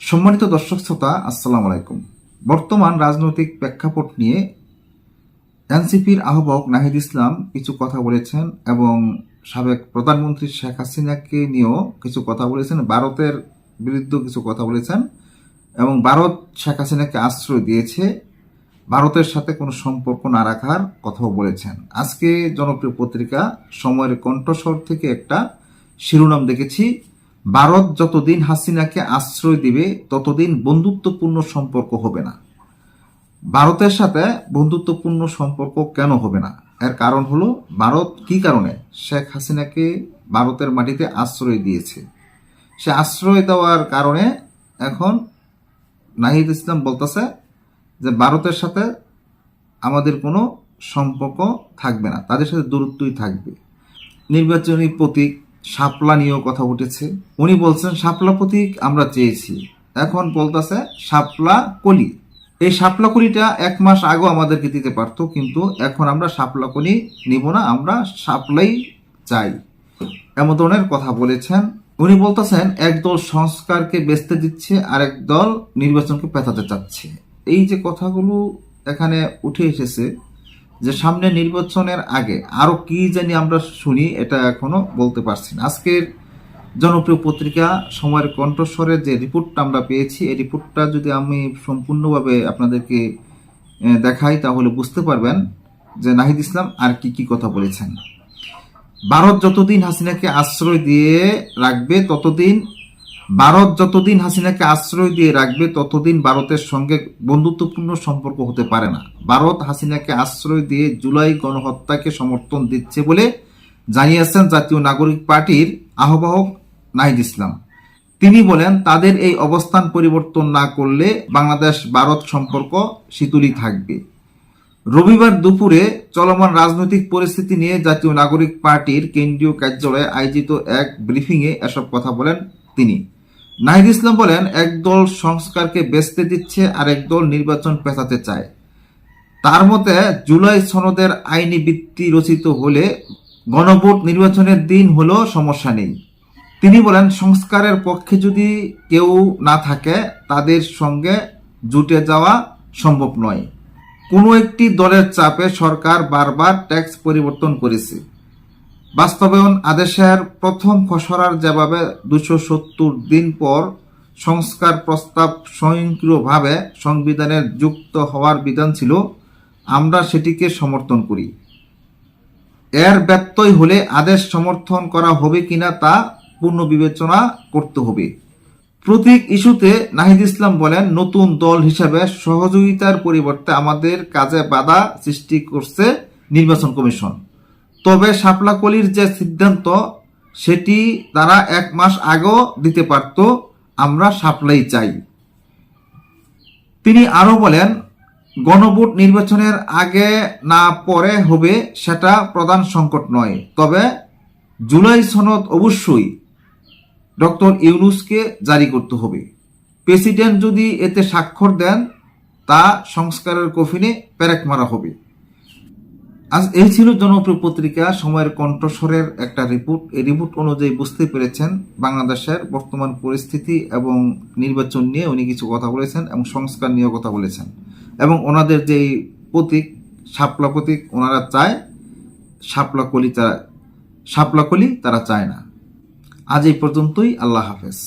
সম্মানিত দর্শক শ্রোতা, আসসালাম আলাইকুম। বর্তমান রাজনৈতিক প্রেক্ষাপট নিয়ে এনসিপির আহ্বায়ক নাহিদ ইসলাম কিছু কথা বলেছেন এবং সাবেক প্রধানমন্ত্রী শেখ হাসিনাকে নিয়েও কিছু কথা বলেছেন, ভারতের বিরুদ্ধে কিছু কথা বলেছেন এবং ভারত শেখ হাসিনাকে আশ্রয় দিয়েছে, ভারতের সাথে কোনো সম্পর্ক না রাখার কথাও বলেছেন। আজকে জনপ্রিয় পত্রিকা সময়ের কণ্ঠস্বর থেকে একটা শিরোনাম দেখেছি। ভারত যতদিন হাসিনাকে আশ্রয় দিবে, ততদিন বন্ধুত্বপূর্ণ সম্পর্ক হবে না। ভারতের সাথে বন্ধুত্বপূর্ণ সম্পর্ক কেন হবে না? এর কারণ হলো, ভারত কি কারণে? শেখ হাসিনাকে ভারতের মাটিতে আশ্রয় দিয়েছে। সে আশ্রয় দেওয়ার কারণে এখন নাহিদ ইসলাম বলতেছে যে, ভারতের সাথে আমাদের কোনো সম্পর্ক থাকবে না। তাদের সাথে দূরত্বই থাকবে। নির্বাচনী প্রতীক শাপলা নিয়েও কথা উঠেছে। উনি বলছেন, শাপলা প্রতীক আমরা চেয়েছি। এখন বলতেছে, শাপলা কলি। এই শাপলা কলিটা এক মাস আগেও আমাদেরকে দিতে পারতো, কিন্তু এখন আমরা শাপলা কলি নিব না, আমরা শাপলাই চাই। এমন ধরনের কথা বলেছেন। উনি বলতেছেন, একদল সংস্কারকে বেচতে দিচ্ছে আর এক দল নির্বাচনকে পেতাতে চাচ্ছে। এই যে কথাগুলো এখানে উঠে এসেছে যে সামনে নির্বাচনের আগে আরও কি জানি আমরা শুনি, এটা এখনও বলতে পারছি না। আজকের জনপ্রিয় পত্রিকা সময়ের কণ্ঠস্বরের যে রিপোর্টটা আমরা পেয়েছি, এই রিপোর্টটা যদি আমি সম্পূর্ণভাবে আপনাদেরকে দেখাই, তাহলে বুঝতে পারবেন যে নাহিদ ইসলাম আর কি কি কথা বলেছেন। ভারত যতদিন হাসিনাকে আশ্রয় দিয়ে রাখবে, ততদিন ভারত যতদিন হাসিনাকে আশ্রয় দিয়ে রাখবে, ততদিন ভারতের সঙ্গে বন্ধুত্বপূর্ণ সম্পর্ক হতে পারে না। ভারত হাসিনাকে আশ্রয় দিয়ে জুলাই গণহত্যাকে সমর্থন দিচ্ছে বলে জানিয়েছেন জাতীয় নাগরিক পার্টির আহ্বায়ক নাহিদ ইসলাম। তিনি বলেন, তাদের এই অবস্থান পরিবর্তন না করলে বাংলাদেশ ভারত সম্পর্ক শীতলই থাকবে। রবিবার দুপুরে চলমান রাজনৈতিক পরিস্থিতি নিয়ে জাতীয় নাগরিক পার্টির কেন্দ্রীয় কার্যালয়ে আয়োজিত এক ব্রিফিংয়ে এসব কথা বলেন তিনি। নাহিদ ইসলাম বলেন, একদল সংস্কারকে বেচতে দিচ্ছে আর একদল নির্বাচন পেছাতে চায়। তার মতে, জুলাই সনদের আইনি ভিত্তি রচিত হলে গণভোট নির্বাচনের দিন হলেও সমস্যা নেই। তিনি বলেন, সংস্কারের পক্ষে যদি কেউ না থাকে, তাদের সঙ্গে জুটে যাওয়া সম্ভব নয়। কোনো একটি দলের চাপে সরকার বারবার ট্যাক্স পরিবর্তন করেছে। বাস্তবায়ন আদেশের প্রথম খসড়ার জবাবে দুশো সত্তর দিন পর সংস্কার প্রস্তাব স্বয়ংক্রিয়ভাবে সংবিধানের যুক্ত হওয়ার বিধান ছিল, আমরা সেটিকে সমর্থন করি। এর ব্যত্যয় হলে আদেশ সমর্থন করা হবে কিনা তা পূর্ণ বিবেচনা করতে হবে। প্রতীক ইস্যুতে নাহিদ ইসলাম বলেন, নতুন দল হিসাবে সহযোগিতার পরিবর্তে আমাদের কাজে বাধা সৃষ্টি করছে নির্বাচন কমিশন। তবে শাপলাকলির যে সিদ্ধান্ত, সেটি তারা এক মাস আগেও দিতে পারত, আমরা শাপলাই চাই। তিনি আরও বলেন, গণভোট নির্বাচনের আগে না পরে হবে সেটা প্রধান সংকট নয়। তবে জুলাই সনদ অবশ্যই ডক্টর ইউনুসকে জারি করতে হবে। প্রেসিডেন্ট যদি এতে স্বাক্ষর দেন, তা সংস্কারের কফিনে প্যারেক মারা হবে। আজ এই ছিল জনপ্রিয় পত্রিকা, সময়ের কণ্ঠস্বরের একটা রিপোর্ট এই রিপোর্ট অনুযায়ী বুঝতে পেরেছেন বাংলাদেশের বর্তমান পরিস্থিতি এবং নির্বাচন নিয়ে উনি কিছু কথা বলেছেন এবং সংস্কার নিয়েও কথা বলেছেন। এবং ওনাদের যে প্রতীক, শাপলা প্রতীক, ওনারা চায় শাপলা কলি তারা শাপলা কলি তারা চায় না। আজ এই পর্যন্তই, আল্লাহ হাফেজ।